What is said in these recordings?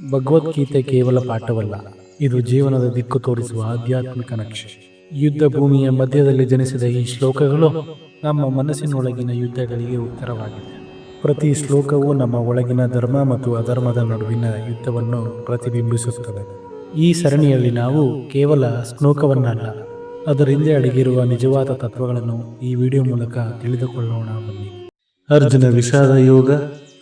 ಭಗವದ್ಗೀತೆ ಕೇವಲ ಪಾಠವಲ್ಲ, ಇದು ಜೀವನದ ದಿಕ್ಕು ತೋರಿಸುವ ಆಧ್ಯಾತ್ಮಿಕ ನಕ್ಷೆ. ಯುದ್ಧ ಭೂಮಿಯ ಮಧ್ಯದಲ್ಲಿ ಜನಿಸಿದ ಈ ಶ್ಲೋಕಗಳು ನಮ್ಮ ಮನಸ್ಸಿನೊಳಗಿನ ಯುದ್ಧಗಳಿಗೆ ಉತ್ತರವಾಗಿದೆ. ಪ್ರತಿ ಶ್ಲೋಕವು ನಮ್ಮ ಒಳಗಿನ ಧರ್ಮ ಮತ್ತು ಅಧರ್ಮದ ನಡುವಿನ ಯುದ್ಧವನ್ನು ಪ್ರತಿಬಿಂಬಿಸುತ್ತದೆ. ಈ ಸರಣಿಯಲ್ಲಿ ನಾವು ಕೇವಲ ಶ್ಲೋಕವನ್ನಲ್ಲ, ಅದರಿಂದ ಅಡಗಿರುವ ನಿಜವಾದ ತತ್ವಗಳನ್ನು ಈ ವಿಡಿಯೋ ಮೂಲಕ ತಿಳಿದುಕೊಳ್ಳೋಣ ಬನ್ನಿ. ಅರ್ಜುನ ವಿಷಾದ ಯೋಗ,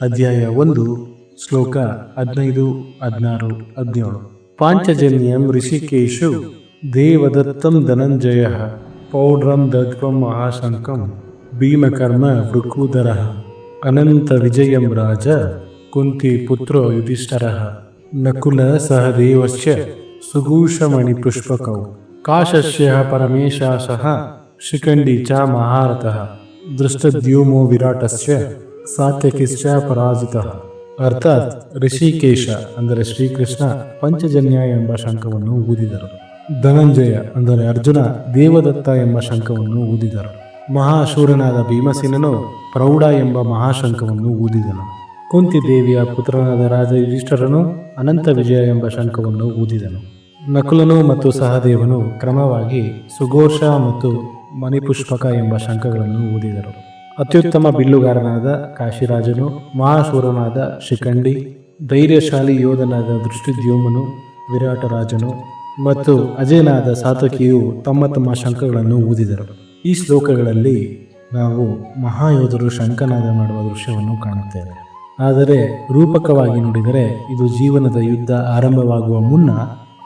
ಅಧ್ಯಾಯ ಒಂದು. ಶ್ಲೋಕ ಹದಿನೈದು, ಹದಿನಾರು, ಹದಿನೇಳು. ಪಾಂಚಜನ್ಯಂ ಋಷಿಕೇಶು ದೇವದತ್ತಂ ಧನಂಜಯ ಪೌಡ್ರಂ ದತ್ವಂ ಮಹಾಶಂಕಂ ಭೀಮಕರ್ಮ ವೃಕೂದರ ಅನಂತ ವಿಜಯಂ ರಾಜ ಕುಂತಿ ಪುತ್ರೋ ಯುಧಿಷ್ಠರ ನಕುಲ ಸಹದೇವಶ್ಚ ಸುಗೂಷಮಣಿ ಪುಷ್ಪಕೌ ಕಾಶಸ್ಯ ಪರಮೇಶಾಸಃ ಶಿಖಂಡಿ ಚ ಮಹಾರಥಃ ದೃಷ್ಟದ್ಯುಮೋ ವಿರಾಟಸ್ಯ ಸಾತ್ಯಕಿಶ್ಚ ಪರಾಜಿತಃ ಅರ್ಥಾತ್ ಋಷಿಕೇಶ ಅಂದರೆ ಶ್ರೀಕೃಷ್ಣ ಪಂಚಜನ್ಯ ಎಂಬ ಶಂಖವನ್ನು ಊದಿದರು. ಧನಂಜಯ ಅಂದರೆ ಅರ್ಜುನ ದೇವದತ್ತ ಎಂಬ ಶಂಖವನ್ನು ಊದಿದರು. ಮಹಾಶೂರನಾದ ಭೀಮಸೇನನು ಪ್ರೌಢ ಎಂಬ ಮಹಾಶಂಖವನ್ನು ಊದಿದನು. ಕುಂತಿ ದೇವಿಯ ಪುತ್ರನಾದ ರಾಜ ಯುಧಿಷ್ಠರನು ಅನಂತ ವಿಜಯ ಎಂಬ ಶಂಖವನ್ನು ಊದಿದನು. ನಕುಲನು ಮತ್ತು ಸಹದೇವನು ಕ್ರಮವಾಗಿ ಸುಘೋಷ ಮತ್ತು ಮಣಿಪುಷ್ಪಕ ಎಂಬ ಶಂಖಗಳನ್ನು ಊದಿದರು. ಅತ್ಯುತ್ತಮ ಬಿಲ್ಲುಗಾರನಾದ ಕಾಶಿರಾಜನು ಮಹಾಶೂರನಾದ ಶಿಖಂಡಿ ಧೈರ್ಯಶಾಲಿ ಯೋಧನಾದ ದೃಷ್ಟಿದ್ಯೋಮನು ವಿರಾಟರಾಜನು ಮತ್ತು ಅಜಯನಾದ ಸಾತಕಿಯು ತಮ್ಮ ತಮ್ಮ ಶಂಖಗಳನ್ನು ಊದಿದರು. ಈ ಶ್ಲೋಕಗಳಲ್ಲಿ ನಾವು ಮಹಾಯೋಧರು ಶಂಕನಾದ ಮಾಡುವ ದೃಶ್ಯವನ್ನು ಕಾಣುತ್ತೇವೆ. ಆದರೆ ರೂಪಕವಾಗಿ ನೋಡಿದರೆ ಇದು ಜೀವನದ ಯುದ್ಧ ಆರಂಭವಾಗುವ ಮುನ್ನ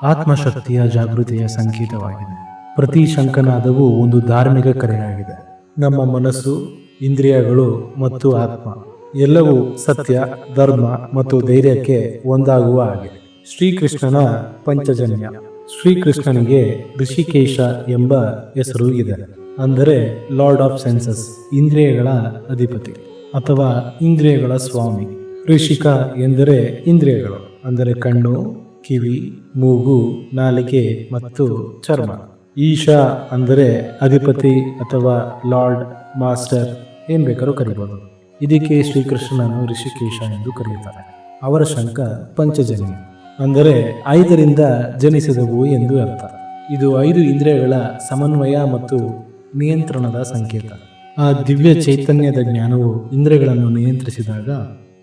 ಆತ್ಮಶಕ್ತಿಯ ಜಾಗೃತಿಯ ಸಂಕೇತವಾಗಿದೆ. ಪ್ರತಿ ಶಂಕನಾದವು ಒಂದು ಧಾರ್ಮಿಕ ಕರೆಯಾಗಿದೆ. ನಮ್ಮ ಮನಸ್ಸು ಇಂದ್ರಿಯಗಳು ಮತ್ತು ಆತ್ಮ. ಎಲ್ಲವೂ ಸತ್ಯ, ಧರ್ಮ ಮತ್ತು ಧೈರ್ಯಕ್ಕೆ ಒಂದಾಗುವ ಆಗಿದೆ ಶ್ರೀಕೃಷ್ಣನ ಪಂಚಜನ್ಯ. ಶ್ರೀಕೃಷ್ಣನಿಗೆ ಋಷಿಕೇಶ ಎಂಬ ಹೆಸರು ಇದೆ. ಅಂದರೆ ಲಾರ್ಡ್ ಆಫ್ ಸೆನ್ಸಸ್, ಇಂದ್ರಿಯಗಳ ಅಧಿಪತಿ ಅಥವಾ ಇಂದ್ರಿಯಗಳ ಸ್ವಾಮಿ. ಋಷಿಕ ಎಂದರೆ ಇಂದ್ರಿಯಗಳು, ಅಂದರೆ ಕಣ್ಣು, ಕಿವಿ, ಮೂಗು, ನಾಲಿಗೆ ಮತ್ತು ಚರ್ಮ. ಈಶಾ ಅಂದರೆ ಅಧಿಪತಿ ಅಥವಾ ಲಾರ್ಡ್, ಮಾಸ್ಟರ್ ಏನ್ ಬೇಕಾದ್ರೂ ಕರಿಬೋದು. ಇದಕ್ಕೆ ಶ್ರೀಕೃಷ್ಣನನ್ನು ಋಷಿಕೇಶ ಎಂದು ಕರೆಯುತ್ತಾರೆ. ಅವರ ಶಂಕ ಪಂಚಜನ್ಯ. ಅಂದರೆ ಐದರಿಂದ ಜನಿಸಿದವು ಎಂದು ಅರ್ಥ. ಇದು ಐದು ಇಂದ್ರಿಯಗಳ ಸಮನ್ವಯ ಮತ್ತು ನಿಯಂತ್ರಣದ ಸಂಕೇತ. ಆ ದಿವ್ಯ ಚೈತನ್ಯದ ಜ್ಞಾನವು ಇಂದ್ರಿಯಗಳನ್ನು ನಿಯಂತ್ರಿಸಿದಾಗ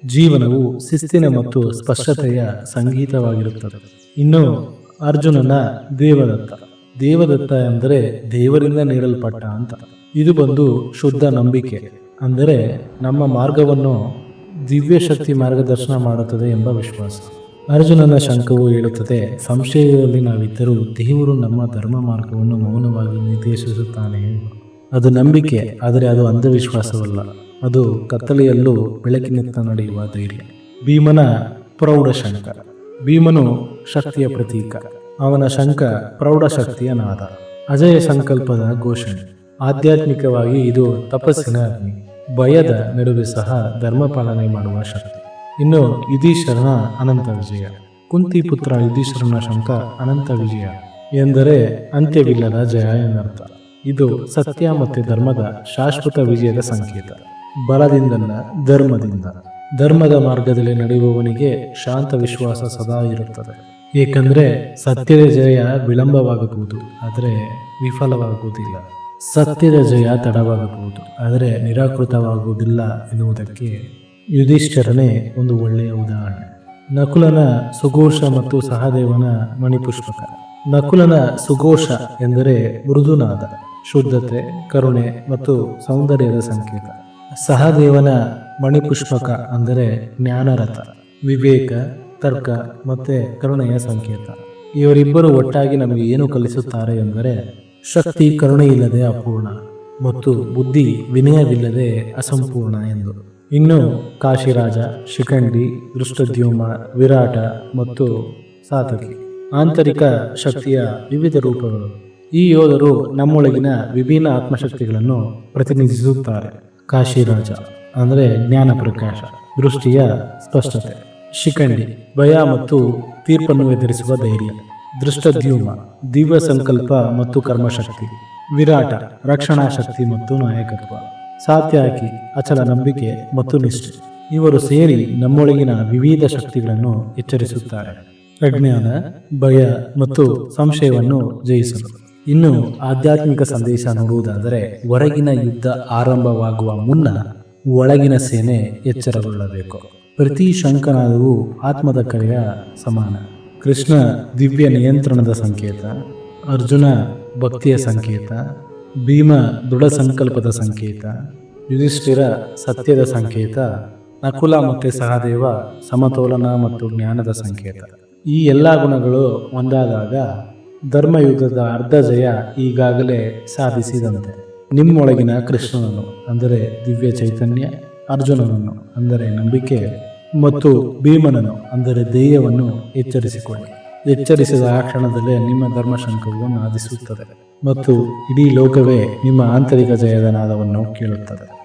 ಜೀವನವು ಶಿಸ್ತಿನ ಮತ್ತು ಸ್ಪಷ್ಟತೆಯ ಸಂಗೀತವಾಗಿರುತ್ತದೆ. ಇನ್ನು ಅರ್ಜುನನ ದೇವದತ್ತ. ದೇವದತ್ತ ಎಂದರೆ ದೇವರಿಂದ ನೀಡಲ್ಪಟ್ಟ ಅಂತ. ಇದು ಬಂದು ಶುದ್ಧ ನಂಬಿಕೆ, ಅಂದರೆ ನಮ್ಮ ಮಾರ್ಗವನ್ನು ದಿವ್ಯ ಶಕ್ತಿ ಮಾರ್ಗದರ್ಶನ ಮಾಡುತ್ತದೆ ಎಂಬ ವಿಶ್ವಾಸ. ಅರ್ಜುನನ ಶಂಕವು ಹೇಳುತ್ತದೆ, ಸಂಶಯದಲ್ಲಿ ನಾವಿದ್ದರೂ ದೇವರು ನಮ್ಮ ಧರ್ಮ ಮಾರ್ಗವನ್ನು ಮೌನವಾಗಿ ನಿರ್ದೇಶಿಸುತ್ತಾನೆ ಅದು ನಂಬಿಕೆ, ಆದರೆ ಅದು ಅಂಧವಿಶ್ವಾಸವಲ್ಲ. ಅದು ಕತ್ತಲೆಯಲ್ಲೂ ಬೆಳಕಿನತ್ತ ನಡೆಯುವ ಧೈರ್ಯ. ಭೀಮನ ಪ್ರೌಢ ಶಂಕ. ಭೀಮನು ಶಕ್ತಿಯ ಪ್ರತೀಕ. ಅವನ ಶಂಕ ಪ್ರೌಢ ಶಕ್ತಿಯ ನಾದ. ಅಜಯ ಸಂಕಲ್ಪದ ಘೋಷಣೆ. ಆಧ್ಯಾತ್ಮಿಕವಾಗಿ ಇದು ತಪಸ್ಸಿನ ಭಯದ ನಡುವೆ ಸಹ ಧರ್ಮ ಪಾಲನೆ ಮಾಡುವ ಶಕ್ತಿ. ಇನ್ನು ಯುಧೀಶ್ವರನ ಅನಂತ ವಿಜಯ. ಕುಂತಿ ಪುತ್ರ ಯುಧೀಶ್ವರನ ಶಂಕ ಅನಂತ ವಿಜಯ ಎಂದರೆ ಅಂತ್ಯವಿಲ್ಲದ ಜಯ ಎಂದರ್ಥ ಇದು ಸತ್ಯ ಮತ್ತು ಧರ್ಮದ ಶಾಶ್ವತ ವಿಜಯದ ಸಂಕೇತ. ಬಲದಿಂದಲ್ಲ ಧರ್ಮದಿಂದ. ಧರ್ಮದ ಮಾರ್ಗದಲ್ಲಿ ನಡೆಯುವವನಿಗೆ ಶಾಂತ ವಿಶ್ವಾಸ ಸದಾ ಇರುತ್ತದೆ. ಏಕೆಂದರೆ ಸತ್ಯದ ಜಯ ವಿಳಂಬವಾಗಬಹುದು, ಆದರೆ ವಿಫಲವಾಗುವುದಿಲ್ಲ. ಸತ್ಯದ ಜಯ ತಡವಾಗಬಹುದು, ಆದರೆ ನಿರಾಕೃತವಾಗುವುದಿಲ್ಲ ಎನ್ನುವುದಕ್ಕೆ ಯುಧಿಷ್ಠರನೇ ಒಂದು ಒಳ್ಳೆಯ ಉದಾಹರಣೆ. ನಕುಲನ ಸುಘೋಷ ಮತ್ತು ಸಹದೇವನ ಮಣಿಪುಷ್ಪಕ. ನಕುಲನ ಸುಘೋಷ ಎಂದರೆ ಮೃದುನಾದ, ಶುದ್ಧತೆ, ಕರುಣೆ ಮತ್ತು ಸೌಂದರ್ಯದ ಸಂಕೇತ. ಸಹದೇವನ ಮಣಿಪುಷ್ಪಕ ಅಂದರೆ ಜ್ಞಾನರಥ, ವಿವೇಕ, ತರ್ಕ ಮತ್ತೆ ಕರುಣೆಯ ಸಂಕೇತ. ಇವರಿಬ್ಬರು ಒಟ್ಟಾಗಿ ನಮಗೆ ಏನು ಕಲಿಸುತ್ತಾರೆ ಎಂದರೆ ಶಕ್ತಿ ಕರುಣೆಯಿಲ್ಲದೆ ಅಪೂರ್ಣ ಮತ್ತು ಬುದ್ಧಿ ವಿನಯವಿಲ್ಲದೆ ಅಸಂಪೂರ್ಣ ಎಂದು. ಇನ್ನು ಕಾಶಿರಾಜ, ಶಿಖಂಡಿ ದೃಷ್ಟದ್ಯೋಮ ವಿರಾಟ ಮತ್ತು ಸಾತಕಿ ಆಂತರಿಕ ಶಕ್ತಿಯ ವಿವಿಧ ರೂಪಗಳು. ಈ ಯೋಧರು ನಮ್ಮೊಳಗಿನ ವಿಭಿನ್ನ ಆತ್ಮಶಕ್ತಿಗಳನ್ನು ಪ್ರತಿನಿಧಿಸುತ್ತಾರೆ. ಕಾಶಿರಾಜ ಅಂದರೆ ಜ್ಞಾನ ಪ್ರಕಾಶ ದೃಷ್ಟಿಯ ಸ್ಪಷ್ಟತೆ. ಶಿಖಂಡಿ, ಭಯ ಮತ್ತು ತೀರ್ಪನ್ನು ಎದುರಿಸುವ ಧೈರ್ಯ. ದೃಷ್ಟದ್ಯುಮ ದಿವ್ಯ ಸಂಕಲ್ಪ ಮತ್ತು ಕರ್ಮಶಕ್ತಿ, ವಿರಾಟ, ರಕ್ಷಣಾ ಶಕ್ತಿ ಮತ್ತು ನಾಯಕತ್ವ, ಸಾತ್ಯಾಕಿ, ಅಚಲ ನಂಬಿಕೆ ಮತ್ತು ನಿಷ್ಠೆ. ಇವರು ಸೇರಿ ನಮ್ಮೊಳಗಿನ ವಿವಿಧ ಶಕ್ತಿಗಳನ್ನು ಎಚ್ಚರಿಸುತ್ತಾರೆ. ಅಜ್ಞಾನ, ಭಯ ಮತ್ತು ಸಂಶಯವನ್ನು ಜಯಿಸಲು. ಇನ್ನು ಆಧ್ಯಾತ್ಮಿಕ ಸಂದೇಶ ನೋಡುವುದಾದರೆ, ಹೊರಗಿನ ಯುದ್ಧ ಆರಂಭವಾಗುವ ಮುನ್ನ ಒಳಗಿನ ಸೇನೆ ಎಚ್ಚರಗೊಳ್ಳಬೇಕು. ಪ್ರತಿ ಶಂಕನಾದವು ಆತ್ಮದ ಕಲೆಯ ಸಮಾನ. ಕೃಷ್ಣ ದಿವ್ಯ ನಿಯಂತ್ರಣದ ಸಂಕೇತ, ಅರ್ಜುನ ಭಕ್ತಿಯ ಸಂಕೇತ, ಭೀಮ ದೃಢ ಸಂಕಲ್ಪದ ಸಂಕೇತ, ಯುಧಿಷ್ಠಿರ ಸತ್ಯದ ಸಂಕೇತ, ನಕುಲ ಮತ್ತು ಸಹದೇವ ಸಮತೋಲನ ಮತ್ತು ಜ್ಞಾನದ ಸಂಕೇತ. ಈ ಎಲ್ಲ ಗುಣಗಳು ಒಂದಾದಾಗ ಧರ್ಮಯುದ್ಧದ ಅರ್ಧ ಜಯ ಈಗಾಗಲೇ ಸಾಧಿಸಿದಂತೆ. ನಿಮ್ಮೊಳಗಿನ ಕೃಷ್ಣನನ್ನು, ಅಂದರೆ ದಿವ್ಯ ಚೈತನ್ಯ ಅರ್ಜುನನನ್ನು, ಅಂದರೆ ನಂಬಿಕೆ ಮತ್ತು ಭೀಮನನ್ನು, ಅಂದರೆ ದೇಹವನ್ನು ಎಚ್ಚರಿಸಿಕೊಳ್ಳಿ. ಎಚ್ಚರಿಸಿದ ಆ ಕ್ಷಣದಲ್ಲೇ ನಿಮ್ಮ ಧರ್ಮಶಂಕವು ನಾದಿಸುತ್ತದೆ. ಮತ್ತು ಇಡೀ ಲೋಕವೇ ನಿಮ್ಮ ಆಂತರಿಕ ಜಯದ ನಾದವನ್ನು ಕೇಳುತ್ತದೆ.